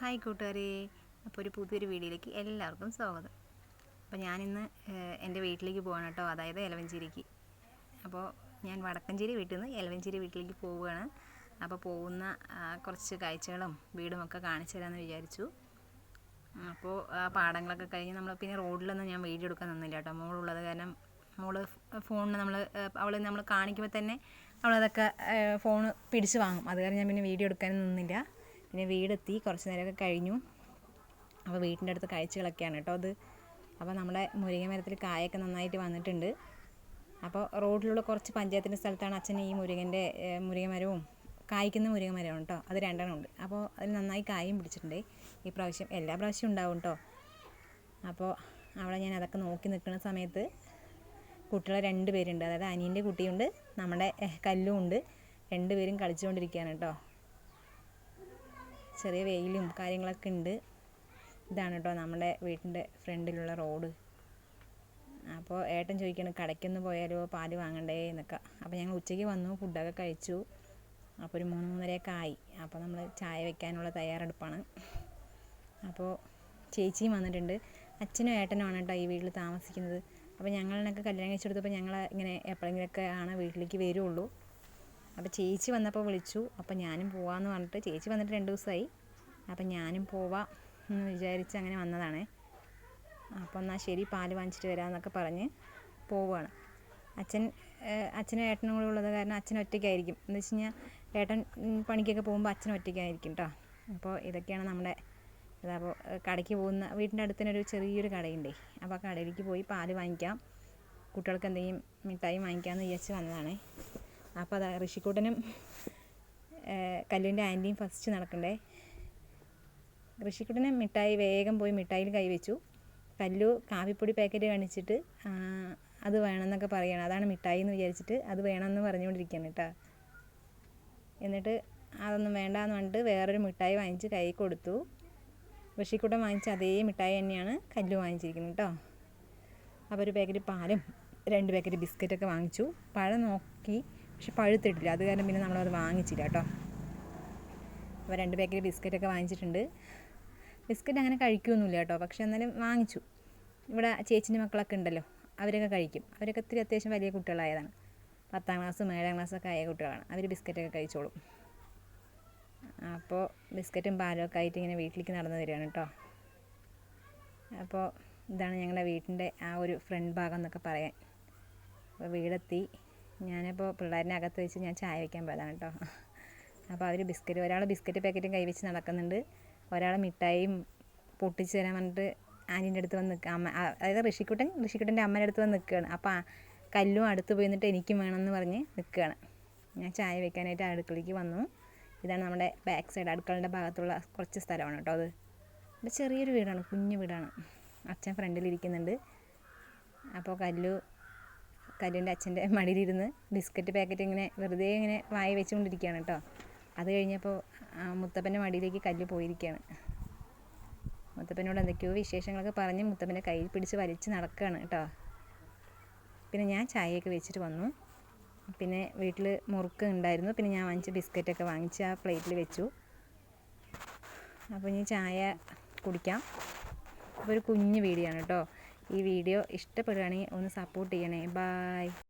Hi കൂട്ടുകാരെ. അപ്പോൾ ഒരു പുതിയൊരു വീഡിയോയിലേക്ക് എല്ലാവർക്കും സ്വാഗതം. അപ്പോൾ ഞാനിന്ന് എന്റെ വീട്ടിലേക്ക് പോവാണ് കേട്ടോ. അതായത് എലവഞ്ചേരിക്ക്. അപ്പോൾ ഞാൻ വടക്കഞ്ചേരി വീട്ടിൽ നിന്ന് എലവഞ്ചേരി വീട്ടിലേക്ക് പോവുകയാണ്. അപ്പോൾ പോകുന്ന കുറച്ച് കാഴ്ചകളും വീടും ഒക്കെ കാണിച്ചു തരാമെന്ന് വിചാരിച്ചു. അപ്പോൾ ആ പാടങ്ങളൊക്കെ കഴിഞ്ഞ് നമ്മൾ പിന്നെ റോഡിലൊന്നും ഞാൻ വീഡിയോ എടുക്കാൻ നിന്നില്ല കേട്ടോ. മോളുള്ളത് കാരണം മോൾ ഫോണിന് നമ്മൾ അവൾ നമ്മൾ കാണിക്കുമ്പോൾ തന്നെ അവളതൊക്കെ ഫോൺ പിടിച്ച് വാങ്ങും. അത് കാരണം ഞാൻ പിന്നെ വീഡിയോ എടുക്കാൻ നിന്നില്ല. പിന്നെ വീടെത്തി കുറച്ച് നേരമൊക്കെ കഴിഞ്ഞു. അപ്പോൾ വീട്ടിന്റെ അടുത്ത് കാഴ്ചകളൊക്കെയാണ് കേട്ടോ അത്. അപ്പോൾ നമ്മുടെ മുരിങ്ങ മരത്തിൽ കായൊക്കെ നന്നായിട്ട് വന്നിട്ടുണ്ട്. അപ്പോൾ റോഡിലുള്ള കുറച്ച് പഞ്ചായത്തിന്റെ സ്ഥലത്താണ് അച്ഛൻ ഈ മുരുകന്റെ മുരിങ്ങ മരവും കായ്ക്കുന്ന മുരിങ്ങ മരവും കേട്ടോ. അത് രണ്ടെണ്ണം ഉണ്ട്. അപ്പോൾ അതിൽ നന്നായി കായും പിടിച്ചിട്ടുണ്ട്. ഈ പ്രാവശ്യം എല്ലാ പ്രാവശ്യവും ഉണ്ടാവും കേട്ടോ. അപ്പോൾ അവിടെ ഞാൻ അതൊക്കെ നോക്കി നിൽക്കുന്ന സമയത്ത് കുട്ടികളെ രണ്ട് പേരുണ്ട്. അതായത് അനിയന്റെ കുട്ടിയുണ്ട് നമ്മുടെ കല്ലും ഉണ്ട് രണ്ട് പേരും കളിച്ചുകൊണ്ടിരിക്കുകയാണ് കേട്ടോ. ചെറിയ വെയിലും കാര്യങ്ങളൊക്കെ ഉണ്ട്. ഇതാണ് കേട്ടോ നമ്മുടെ വീട്ടിന്റെ ഫ്രണ്ടിലുള്ള റോഡ്. അപ്പോൾ ഏട്ടൻ ചോദിക്കണം കടയ്ക്കൊന്ന് പോയാലോ? പാൽ വാങ്ങണ്ടേ? എന്നൊക്കെ. അപ്പോൾ ഞങ്ങൾ ഉച്ചയ്ക്ക് വന്നു ഫുഡൊക്കെ കഴിച്ചു. അപ്പോൾ ഒരു മൂന്ന് മൂന്നരയൊക്കെ ആയി. അപ്പോൾ നമ്മൾ ചായ വെക്കാനുള്ള തയ്യാറെടുപ്പാണ്. അപ്പോൾ ചേച്ചിയും വന്നിട്ടുണ്ട്. അച്ഛനും ഏട്ടനുമാണ് കേട്ടോ ഈ വീട്ടിൽ താമസിക്കുന്നത്. അപ്പോൾ ഞങ്ങളിനൊക്കെ കല്യാണം കഴിച്ചെടുത്തപ്പോൾ ഞങ്ങൾ ഇങ്ങനെ എപ്പോഴെങ്കിലുമൊക്കെ ആണ് വീട്ടിലേക്ക് വരുള്ളൂ. അപ്പോൾ ചേച്ചി വന്നപ്പോൾ വിളിച്ചു. അപ്പോൾ ഞാനും പോവാമെന്ന് പറഞ്ഞിട്ട് ചേച്ചി വന്നിട്ട് രണ്ട് ദിവസമായി. അപ്പം ഞാനും പോവാം എന്ന് വിചാരിച്ച് അങ്ങനെ വന്നതാണേ. അപ്പോൾ എന്നാൽ ശരി പാൽ വാങ്ങിച്ചിട്ട് വരാമെന്നൊക്കെ പറഞ്ഞ് പോവുകയാണ് അച്ഛൻ അച്ഛനും ഏട്ടനും കൂടെ ഉള്ളത് കാരണം അച്ഛൻ ഒറ്റയ്ക്കായിരിക്കും. എന്ന് വെച്ച് കഴിഞ്ഞാൽ ഏട്ടൻ പണിക്കൊക്കെ പോകുമ്പോൾ അച്ഛൻ ഒറ്റയ്ക്കായിരിക്കും കേട്ടോ അപ്പോൾ ഇതൊക്കെയാണ് നമ്മുടെ അപ്പോൾ കടയ്ക്ക് പോകുന്ന വീടിന്റെ അടുത്ത് തന്നെ ഒരു ചെറിയൊരു കടയുണ്ടേ. അപ്പോൾ ആ കടയിലേക്ക് പോയി പാൽ വാങ്ങിക്കാം. കുട്ടികൾക്ക് എന്തെങ്കിലും മിഠായി വാങ്ങിക്കാമെന്ന് വിചാരിച്ച് വന്നതാണേ. അപ്പോൾ അതാ ഋഷിക്കൂട്ടനും കല്ലുവിന്റെ ആന്റിയും ഫസ്റ്റ് നടക്കണ്ടേ. ഋഷിക്കുട്ടനെ മിഠായി വേഗം പോയി മിഠായിൽ കൈവച്ചു കല്ലു കാപ്പിപ്പൊടി പാക്കറ്റ് കാണിച്ചിട്ട് അത് വേണമെന്നൊക്കെ പറയണം. അതാണ് മിഠായി എന്ന് വിചാരിച്ചിട്ട് അത് വേണമെന്ന് പറഞ്ഞുകൊണ്ടിരിക്കുകയാണ് കേട്ടോ. എന്നിട്ട് അതൊന്നും വേണ്ടാന്ന് പറഞ്ഞിട്ട് വേറൊരു മിഠായി വാങ്ങിച്ച് കൈ കൊടുത്തു. ഋഷിക്കുട്ടൻ വാങ്ങിച്ച അതേ മിഠായി തന്നെയാണ് കല്ലു വാങ്ങിച്ചിരിക്കുന്നത് കേട്ടോ. അപ്പോൾ ഒരു പാക്കറ്റ് പാലും രണ്ട് പാക്കറ്റ് ബിസ്ക്കറ്റൊക്കെ വാങ്ങിച്ചു. പഴം നോക്കി പക്ഷെ പഴുത്തിട്ടില്ല. അത് കാരണം പിന്നെ നമ്മളത് വാങ്ങിച്ചില്ല കേട്ടോ. അപ്പോൾ രണ്ട് പാക്കറ്റ് ബിസ്ക്കറ്റൊക്കെ വാങ്ങിച്ചിട്ടുണ്ട്. ബിസ്ക്കറ്റ് അങ്ങനെ കഴിക്കുമൊന്നുമില്ല കേട്ടോ. പക്ഷേ എന്നാലും വാങ്ങിച്ചു. ഇവിടെ ചേച്ചിന്റെ മക്കളൊക്കെ ഉണ്ടല്ലോ. അവരൊക്കെ കഴിക്കും. അവരൊക്കെ ഒത്തിരി അത്യാവശ്യം വലിയ കുട്ടികളായതാണ്. പത്താം ക്ലാസ്സും ഏഴാം ക്ലാസ്സൊക്കെ ആയ കുട്ടികളാണ്. അവർ ബിസ്ക്കറ്റൊക്കെ കഴിച്ചോളും. അപ്പോൾ ബിസ്ക്കറ്റും പാലും ഒക്കെ ആയിട്ട് ഇങ്ങനെ വീട്ടിലേക്ക് നടന്നു വരികയാണ് കേട്ടോ. അപ്പോൾ ഇതാണ് ഞങ്ങളുടെ വീട്ടിന്റെ ആ ഒരു ഫ്രണ്ട് ഭാഗം എന്നൊക്കെ പറയാൻ. അപ്പോൾ വീടെത്തി. ഞാനിപ്പോൾ പിള്ളേരിനെ അകത്ത് വെച്ച് ഞാൻ ചായ വയ്ക്കാൻ പോയതാണ് കേട്ടോ. അപ്പോൾ അവർ ബിസ്ക്കറ്റ് ഒരാൾ ബിസ്ക്കറ്റ് പാക്കറ്റും കൈവച്ച് നടക്കുന്നുണ്ട്. ഒരാൾ മിഠായിയും പൊട്ടിച്ച് തരാൻ പറഞ്ഞിട്ട് ആന്റീന്റെ അടുത്ത് വന്ന് നിൽക്കുക അമ്മ അതായത് ഋഷിക്കുട്ടൻ ഋഷിക്കുട്ടന്റെ അമ്മേന്റെ അടുത്ത് വന്ന് നിൽക്കുകയാണ് അപ്പോൾ കല്ലും അടുത്ത് പോയി നിന്നിട്ട് എനിക്കും വേണമെന്ന് പറഞ്ഞ് നിൽക്കുകയാണ് ഞാൻ ചായ വെക്കാനായിട്ട് അടുക്കളയ്ക്ക് വന്നു. ഇതാണ് നമ്മുടെ ബാക്ക് സൈഡ് അടുക്കളയുടെ ഭാഗത്തുള്ള കുറച്ച് സ്ഥലമാണ് കേട്ടോ അത്. ഇവിടെ ചെറിയൊരു വീടാണ് കുഞ്ഞു വീടാണ്. അച്ഛൻ ഫ്രണ്ടിലിരിക്കുന്നുണ്ട് അപ്പോൾ കല്ലു കല്ലിന്റെ അച്ഛന്റെ മടിയിലിരുന്ന് ബിസ്ക്കറ്റ് പാക്കറ്റ് ഇങ്ങനെ വെറുതെ ഇങ്ങനെ വായി വെച്ചുകൊണ്ടിരിക്കുകയാണ് കേട്ടോ. അത് കഴിഞ്ഞപ്പോൾ മുത്തപ്പന്റെ മടിയിലേക്ക് കല്ല് പോയിരിക്കുകയാണ്. മുത്തപ്പനോട് എന്തൊക്കെയോ വിശേഷങ്ങളൊക്കെ പറഞ്ഞ് മുത്തപ്പന്റെ കയ്യിൽ പിടിച്ച് വലിച്ച് നടക്കുകയാണ് കേട്ടോ. പിന്നെ ഞാൻ ചായയൊക്കെ വെച്ചിട്ട് വന്നു. പിന്നെ വീട്ടിൽ മുറുക്ക് ഉണ്ടായിരുന്നു. പിന്നെ ഞാൻ വാങ്ങിച്ച ബിസ്ക്കറ്റൊക്കെ വാങ്ങിച്ച് ആ പ്ലേറ്റിൽ വെച്ചു. അപ്പോൾ ഇനി ചായ കുടിക്കാം. അപ്പോൾ ഒരു കുഞ്ഞു വീഡിയോ ആണ് കേട്ടോ. ഈ വീഡിയോ ഇഷ്ടപ്പെടുകയാണെങ്കിൽ ഒന്ന് സപ്പോർട്ട് ചെയ്യണേ. ബായ്